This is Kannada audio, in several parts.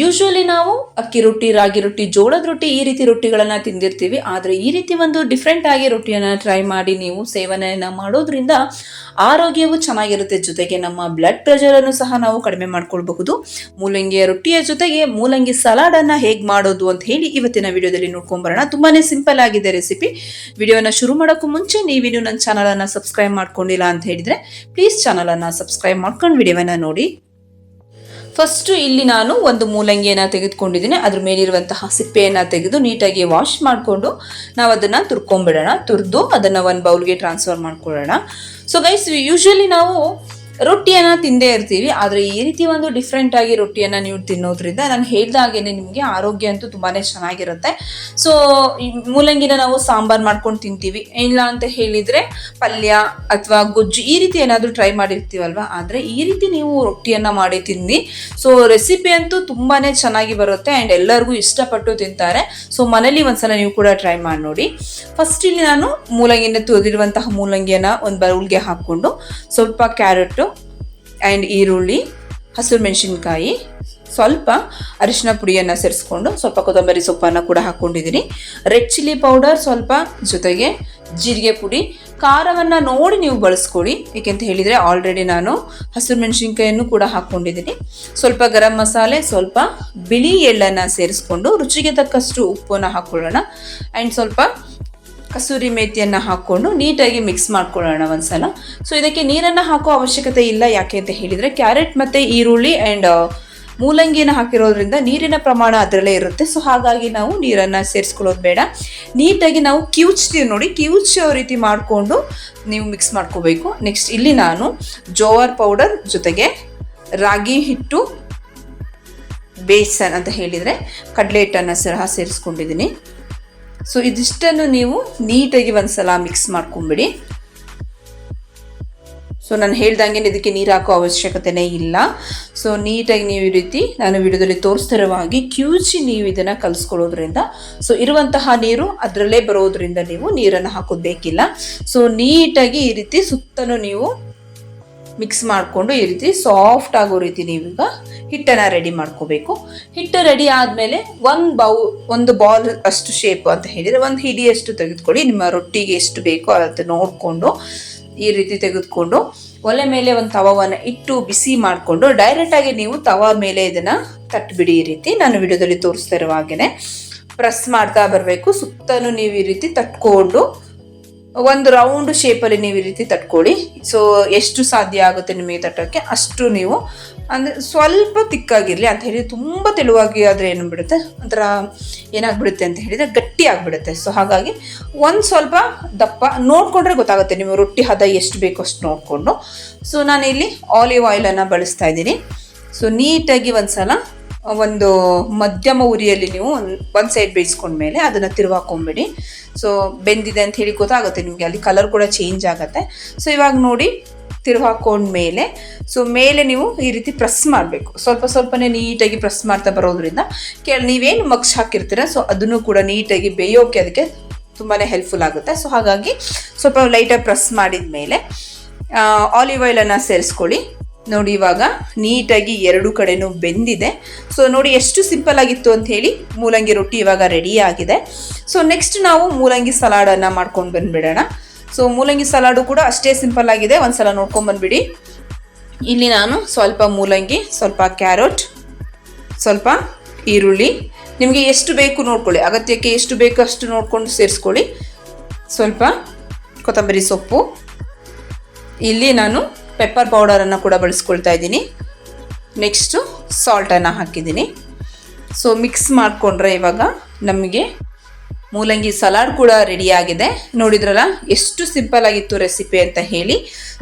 ಯೂಶ್ವಲಿ ನಾವು ಅಕ್ಕಿ ರೊಟ್ಟಿ, ರಾಗಿ ರೊಟ್ಟಿ, ಜೋಳದ ರೊಟ್ಟಿ ಈ ರೀತಿ ರೊಟ್ಟಿಗಳನ್ನು ತಿಂದಿರ್ತೀವಿ. ಆದರೆ ಈ ರೀತಿ ಒಂದು ಡಿಫ್ರೆಂಟ್ ಆಗಿ ರೊಟ್ಟಿಯನ್ನು ಟ್ರೈ ಮಾಡಿ ನೀವು ಸೇವನೆಯನ್ನು ಮಾಡೋದ್ರಿಂದ ಆರೋಗ್ಯವು ಚೆನ್ನಾಗಿರುತ್ತೆ. ಜೊತೆಗೆ ನಮ್ಮ ಬ್ಲಡ್ ಪ್ರೆಷರನ್ನು ಸಹ ನಾವು ಕಡಿಮೆ ಮಾಡ್ಕೊಳ್ಬಹುದು. ಮೂಲಂಗಿಯ ರೊಟ್ಟಿಯ ಜೊತೆಗೆ ಮೂಲಂಗಿ ಸಲಾಡನ್ನು ಹೇಗೆ ಮಾಡೋದು ಅಂತ ಹೇಳಿ ಇವತ್ತಿನ ವಿಡಿಯೋದಲ್ಲಿ ನೋಡ್ಕೊಂಬರೋಣ. ತುಂಬಾ ಸಿಂಪಲ್ ಆಗಿದೆ ರೆಸಿಪಿ ವಿಡಿಯೋನ ಶುರು ಮಾಡೋಕ್ಕೂ ಮುಂಚೆ ನೀವಿನ್ನು ನನ್ನ ಚಾನಲನ್ನು ಸಬ್ಸ್ಕ್ರೈಬ್ ಮಾಡ್ಕೊಂಡಿಲ್ಲ ಅಂತ ಹೇಳಿದರೆ ಪ್ಲೀಸ್ ಚಾನಲನ್ನು ಸಬ್ಸ್ಕ್ರೈಬ್ ಮಾಡ್ಕೊಂಡು ವಿಡಿಯೋವನ್ನ ನೋಡಿ. ಫಸ್ಟು ಇಲ್ಲಿ ನಾನು ಒಂದು ಮೂಲಂಗಿಯನ್ನು ತೆಗೆದುಕೊಂಡಿದ್ದೀನಿ. ಅದ್ರ ಮೇಲಿರುವಂತಹ ಸಿಪ್ಪೆಯನ್ನು ತೆಗೆದು ನೀಟಾಗಿ ವಾಶ್ ಮಾಡಿಕೊಂಡು ನಾವು ಅದನ್ನು ತುರ್ಕೊಂಬಿಡೋಣ. ತುರಿದು ಅದನ್ನು ಒಂದು ಬೌಲ್ಗೆ ಟ್ರಾನ್ಸ್ಫರ್ ಮಾಡ್ಕೊಳ್ಳೋಣ. ಸೊ ಗೈಸ್ ಯೂಶ್ವಲಿ ನಾವು ರೊಟ್ಟಿಯನ್ನು ತಿಂದೇ ಇರ್ತೀವಿ. ಆದರೆ ಈ ರೀತಿ ಒಂದು ಡಿಫ್ರೆಂಟ್ ಆಗಿ ರೊಟ್ಟಿಯನ್ನು ನೀವು ತಿನ್ನೋದ್ರಿಂದ ನಾನು ಹೇಳ್ದಾಗೇನೆ ನಿಮಗೆ ಆರೋಗ್ಯ ಅಂತೂ ತುಂಬಾ ಚೆನ್ನಾಗಿರುತ್ತೆ. ಸೊ ಮೂಲಂಗಿನ ನಾವು ಸಾಂಬಾರ್ ಮಾಡ್ಕೊಂಡು ತಿಂತೀವಿ. ಇಲ್ಲ ಅಂತ ಹೇಳಿದರೆ ಪಲ್ಯ ಅಥವಾ ಗೊಜ್ಜು ಈ ರೀತಿ ಏನಾದರೂ ಟ್ರೈ ಮಾಡಿರ್ತೀವಲ್ವಾ? ಆದರೆ ಈ ರೀತಿ ನೀವು ರೊಟ್ಟಿಯನ್ನು ಮಾಡಿ ತಿನ್ನಿ. ಸೊ ರೆಸಿಪಿ ಅಂತೂ ತುಂಬಾ ಚೆನ್ನಾಗಿ ಬರುತ್ತೆ ಆ್ಯಂಡ್ ಎಲ್ಲರಿಗೂ ಇಷ್ಟಪಟ್ಟು ತಿಂತಾರೆ. ಸೊ ಮನೇಲಿ ಒಂದ್ಸಲ ನೀವು ಕೂಡ ಟ್ರೈ ಮಾಡಿ ನೋಡಿ. ಫಸ್ಟ್ ಇಲ್ಲಿ ನಾನು ಮೂಲಂಗಿನ ತುರಿದಿರುವಂತಹ ಮೂಲಂಗಿಯನ್ನು ಒಂದು ಬೌಲ್ಗೆ ಹಾಕ್ಕೊಂಡು ಸ್ವಲ್ಪ ಕ್ಯಾರೆಟು ಆ್ಯಂಡ್ ಈರುಳ್ಳಿ, ಹಸಿರು ಮೆಣಸಿನ್ಕಾಯಿ, ಸ್ವಲ್ಪ ಅರಿಶಿನ ಪುಡಿಯನ್ನು ಸೇರಿಸ್ಕೊಂಡು ಸ್ವಲ್ಪ ಕೊತ್ತಂಬರಿ ಸೊಪ್ಪನ್ನು ಕೂಡ ಹಾಕ್ಕೊಂಡಿದ್ದೀನಿ ರೆಡ್ ಚಿಲ್ಲಿ ಪೌಡರ್ ಸ್ವಲ್ಪ ಜೊತೆಗೆ ಜೀರಿಗೆ ಪುಡಿ, ಖಾರವನ್ನು ನೋಡಿ ನೀವು ಬಳಸ್ಕೊಳ್ಳಿ. ಏಕೆಂತ ಹೇಳಿದರೆ ಆಲ್ರೆಡಿ ನಾನು ಹಸಿರು ಮೆಣಸಿನ್ಕಾಯನ್ನು ಕೂಡ ಹಾಕ್ಕೊಂಡಿದ್ದೀನಿ ಸ್ವಲ್ಪ ಗರಂ ಮಸಾಲೆ, ಸ್ವಲ್ಪ ಬಿಳಿ ಎಳ್ಳನ್ನು ಸೇರಿಸ್ಕೊಂಡು ರುಚಿಗೆ ತಕ್ಕಷ್ಟು ಉಪ್ಪನ್ನು ಹಾಕ್ಕೊಳ್ಳೋಣ ಆ್ಯಂಡ್ ಸ್ವಲ್ಪ ಕಸೂರಿ ಮೇತಿಯನ್ನು ಹಾಕ್ಕೊಂಡು ನೀಟಾಗಿ ಮಿಕ್ಸ್ ಮಾಡ್ಕೊಳ್ಳೋಣ ಒಂದ್ಸಲ. ಸೊ ಇದಕ್ಕೆ ನೀರನ್ನು ಹಾಕೋ ಅವಶ್ಯಕತೆ ಇಲ್ಲ ಯಾಕೆ ಅಂತ ಹೇಳಿದರೆ ಕ್ಯಾರೆಟ್ ಮತ್ತು ಈರುಳ್ಳಿ ಆ್ಯಂಡ್ ಮೂಲಂಗಿನ ಹಾಕಿರೋದ್ರಿಂದ ನೀರಿನ ಪ್ರಮಾಣ ಅದರಲ್ಲೇ ಇರುತ್ತೆ. ಸೊ ಹಾಗಾಗಿ ನಾವು ನೀರನ್ನು ಸೇರಿಸ್ಕೊಳ್ಳೋದು ಬೇಡ. ನೀಟಾಗಿ ನಾವು ಕಿವುಚ್ತೀವಿ ನೋಡಿ ಕಿವುಚೋ ರೀತಿ ಮಾಡಿಕೊಂಡು ನೀವು ಮಿಕ್ಸ್ ಮಾಡ್ಕೋಬೇಕು. ನೆಕ್ಸ್ಟ್ ಇಲ್ಲಿ ನಾನು ಜೋವರ್ ಪೌಡರ್ ಜೊತೆಗೆ ರಾಗಿ ಹಿಟ್ಟು, ಬೇಸನ್ ಅಂತ ಹೇಳಿದರೆ ಕಡಲೆ ಹಿಟ್ಟನ್ನು ಸಹ ಸೇರಿಸ್ಕೊಂಡಿದ್ದೀನಿ. ಸೊ ಇದಿಷ್ಟನ್ನು ನೀವು ನೀಟಾಗಿ ಒಂದ್ಸಲ ಮಿಕ್ಸ್ ಮಾಡ್ಕೊಂಬಿಡಿ. ಸೊ ನಾನು ಹೇಳ್ದಂಗೆ ಇದಕ್ಕೆ ನೀರು ಹಾಕೋ ಅವಶ್ಯಕತೆನೇ ಇಲ್ಲ. ಸೊ ನೀಟಾಗಿ ನೀವು ಈ ರೀತಿ ನಾನು ವಿಡಿಯೋದಲ್ಲಿ ತೋರಿಸ್ತಿರುವಾಗಿ ಕ್ಯೂಚಿ ನೀವು ಇದನ್ನು ಕಲಿಸ್ಕೊಳ್ಳೋದ್ರಿಂದ ಸೊ ಇರುವಂತಹ ನೀರು ಅದರಲ್ಲೇ ಬರೋದ್ರಿಂದ ನೀವು ನೀರನ್ನು ಹಾಕೋದು ಬೇಕಿಲ್ಲ. ಸೊ ನೀಟಾಗಿ ಈ ರೀತಿ ಸುತ್ತಲೂ ನೀವು ಮಿಕ್ಸ್ ಮಾಡಿಕೊಂಡು ಈ ರೀತಿ ಸಾಫ್ಟ್ ಆಗೋ ರೀತಿ ನೀವೀಗ ಹಿಟ್ಟನ್ನು ರೆಡಿ ಮಾಡ್ಕೋಬೇಕು. ಹಿಟ್ಟು ರೆಡಿ ಆದಮೇಲೆ ಒಂದು ಬೌ, ಒಂದು ಬಾಲ್ ಅಷ್ಟು ಶೇಪ್ ಅಂತ ಹೇಳಿದರೆ ಒಂದು ಹಿಡಿಯಷ್ಟು ತೆಗೆದುಕೊಳ್ಳಿ. ನಿಮ್ಮ ರೊಟ್ಟಿಗೆ ಎಷ್ಟು ಬೇಕೋ ಅದು ನೋಡಿಕೊಂಡು ಈ ರೀತಿ ತೆಗೆದುಕೊಂಡು ಒಲೆ ಮೇಲೆ ಒಂದು ತವವನ್ನು ಇಟ್ಟು ಬಿಸಿ ಮಾಡಿಕೊಂಡು ಡೈರೆಕ್ಟಾಗಿ ನೀವು ತವ ಮೇಲೆ ಇದನ್ನು ತಟ್ಬಿಡಿ ಈ ರೀತಿ. ನಾನು ವಿಡಿಯೋದಲ್ಲಿ ತೋರಿಸ್ತಾ ಇರುವ ಹಾಗೆಯೇ ಪ್ರೆಸ್ ಮಾಡ್ತಾ ಬರಬೇಕು. ಸುತ್ತಲೂ ನೀವು ಈ ರೀತಿ ತಟ್ಕೊಂಡು ಒಂದು ರೌಂಡ್ ಶೇಪಲ್ಲಿ ನೀವು ಈ ರೀತಿ ತಟ್ಕೊಳ್ಳಿ. ಸೊ ಎಷ್ಟು ಸಾಧ್ಯ ಆಗುತ್ತೆ ನಿಮಗೆ ತಟ್ಟೋಕ್ಕೆ ಅಷ್ಟು ನೀವು ಅಂದರೆ ಸ್ವಲ್ಪ ತಿಕ್ಕಾಗಿರಲಿ ಅಂತ ಹೇಳಿ, ತುಂಬ ತೆಳುವಾಗಿ ಆದರೆ ಏನು ಬಿಡುತ್ತೆ ಒಂಥರ ಏನಾಗ್ಬಿಡುತ್ತೆ ಅಂತ ಹೇಳಿದರೆ ಗಟ್ಟಿ ಆಗಿಬಿಡುತ್ತೆ. ಸೊ ಹಾಗಾಗಿ ಒಂದು ಸ್ವಲ್ಪ ದಪ್ಪ ನೋಡಿಕೊಂಡ್ರೆ ಗೊತ್ತಾಗುತ್ತೆ ನೀವು ರೊಟ್ಟಿ ಹದ ಎಷ್ಟು ಬೇಕೋ ಅಷ್ಟು ನೋಡಿಕೊಂಡು. ಸೊ ಇಲ್ಲಿ ಆಲಿವ್ ಆಯಿಲನ್ನು ಬಳಸ್ತಾ ಇದ್ದೀನಿ. ಸೊ ನೀಟಾಗಿ ಒಂದು ಸಲ ಒಂದು ಮಧ್ಯಮ ಉರಿಯಲ್ಲಿ ನೀವು ಒಂದು ಸೈಡ್ ಬೇಯಿಸ್ಕೊಂಡ್ಮೇಲೆ ಅದನ್ನು ತಿರುವಾಕೊಂಬಿಡಿ. ಸೊ ಬೆಂದಿದೆ ಅಂತ ಹೇಳಿ ಗೊತ್ತಾಗುತ್ತೆ ನಿಮಗೆ, ಅಲ್ಲಿ ಕಲರ್ ಕೂಡ ಚೇಂಜ್ ಆಗುತ್ತೆ. ಸೊ ಇವಾಗ ನೋಡಿ ತಿರುವಾಕೊಂಡ್ಮೇಲೆ ಸೊ ಮೇಲೆ ನೀವು ಈ ರೀತಿ ಪ್ರೆಸ್ ಮಾಡಬೇಕು. ಸ್ವಲ್ಪ ಸ್ವಲ್ಪನೇ ನೀಟಾಗಿ ಪ್ರೆಸ್ ಮಾಡ್ತಾ ಬರೋದ್ರಿಂದ ಕೇಳ, ನೀವೇನು ಮಗ್ಸ್ ಹಾಕಿರ್ತೀರ ಸೊ ಅದನ್ನು ಕೂಡ ನೀಟಾಗಿ ಬೇಯೋಕೆ ಅದಕ್ಕೆ ತುಂಬಾ ಹೆಲ್ಪ್ಫುಲ್ ಆಗುತ್ತೆ. ಸೊ ಹಾಗಾಗಿ ಸ್ವಲ್ಪ ಲೈಟಾಗಿ ಪ್ರೆಸ್ ಮಾಡಿದ ಮೇಲೆ ಆಲಿವ್ ಆಯಿಲನ್ನು ಸೇರಿಸ್ಕೊಳ್ಳಿ. ನೋಡಿ ಇವಾಗ ನೀಟಾಗಿ ಎರಡು ಕಡೆನೂ ಬೆಂದಿದೆ. ಸೊ ನೋಡಿ ಎಷ್ಟು ಸಿಂಪಲ್ ಆಗಿತ್ತು ಅಂತ ಹೇಳಿ ಮೂಲಂಗಿ ರೊಟ್ಟಿ ಇವಾಗ ರೆಡಿ ಆಗಿದೆ. ಸೊ ನೆಕ್ಸ್ಟ್ ನಾವು ಮೂಲಂಗಿ ಸಲಾಡನ್ನು ಮಾಡ್ಕೊಂಡು ಬಂದುಬಿಡೋಣ. ಸೊ ಮೂಲಂಗಿ ಸಲಾಡು ಕೂಡ ಅಷ್ಟೇ ಸಿಂಪಲ್ ಆಗಿದೆ. ಒಂದ್ಸಲ ನೋಡ್ಕೊಂಡು ಬಂದುಬಿಡಿ. ಇಲ್ಲಿ ನಾನು ಸ್ವಲ್ಪ ಮೂಲಂಗಿ, ಸ್ವಲ್ಪ ಕ್ಯಾರೆಟ್ ಸ್ವಲ್ಪ ಈರುಳ್ಳಿ. ನಿಮಗೆ ಎಷ್ಟು ಬೇಕು ನೋಡ್ಕೊಳ್ಳಿ. ಅಗತ್ಯಕ್ಕೆ ಎಷ್ಟು ಬೇಕು ಅಷ್ಟು ನೋಡ್ಕೊಂಡು ಸೇರಿಸ್ಕೊಳ್ಳಿ. ಸ್ವಲ್ಪ ಕೊತ್ತಂಬರಿ ಸೊಪ್ಪು. ಇಲ್ಲಿ ನಾನು ಪೆಪ್ಪರ್ ಪೌಡರನ್ನು ಕೂಡ ಬಳಸ್ಕೊಳ್ತಾ ಇದ್ದೀನಿ. ನೆಕ್ಸ್ಟು ಸಾಲ್ಟನ್ನು ಹಾಕಿದ್ದೀನಿ. ಸೊ ಮಿಕ್ಸ್ ಮಾಡಿಕೊಂಡ್ರೆ ಇವಾಗ ನಮಗೆ ಮೂಲಂಗಿ ಸಲಾಡ್ ಕೂಡ ರೆಡಿಯಾಗಿದೆ ನೋಡಿದ್ರಲ್ಲ, ಎಷ್ಟು ಸಿಂಪಲ್ ಆಗಿತ್ತು ರೆಸಿಪಿ ಅಂತ ಹೇಳಿ.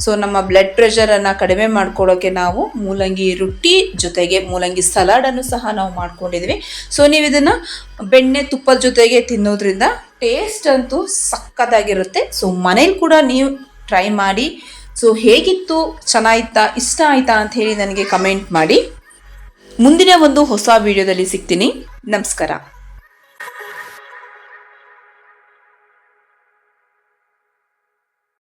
ಸೊ ನಮ್ಮ ಬ್ಲಡ್ ಪ್ರೆಷರನ್ನು ಕಡಿಮೆ ಮಾಡ್ಕೊಳ್ಳೋಕ್ಕೆ ನಾವು ಮೂಲಂಗಿ ರೊಟ್ಟಿ ಜೊತೆಗೆ ಮೂಲಂಗಿ ಸಲಾಡನ್ನು ಸಹ ನಾವು ಮಾಡ್ಕೊಂಡಿದ್ವಿ. ಸೊ ನೀವು ಇದನ್ನು ಬೆಣ್ಣೆ ತುಪ್ಪದ ಜೊತೆಗೆ ತಿನ್ನೋದ್ರಿಂದ ಟೇಸ್ಟ್ ಅಂತೂ ಸಕ್ಕತ್ತಾಗಿರುತ್ತೆ ಸೊ ಮನೇಲಿ ಕೂಡ ನೀವು ಟ್ರೈ ಮಾಡಿ ಸೊ ಹೇಗಿತ್ತು? ಚೆನ್ನಾಯ್ತಾ? ಇಷ್ಟ ಆಯ್ತಾ ಅಂತ ಹೇಳಿ ನನಗೆ ಕಮೆಂಟ್ ಮಾಡಿ. ಮುಂದಿನ ಒಂದು ಹೊಸ ವಿಡಿಯೋದಲ್ಲಿ ಸಿಗ್ತೀನಿ. ನಮಸ್ಕಾರ.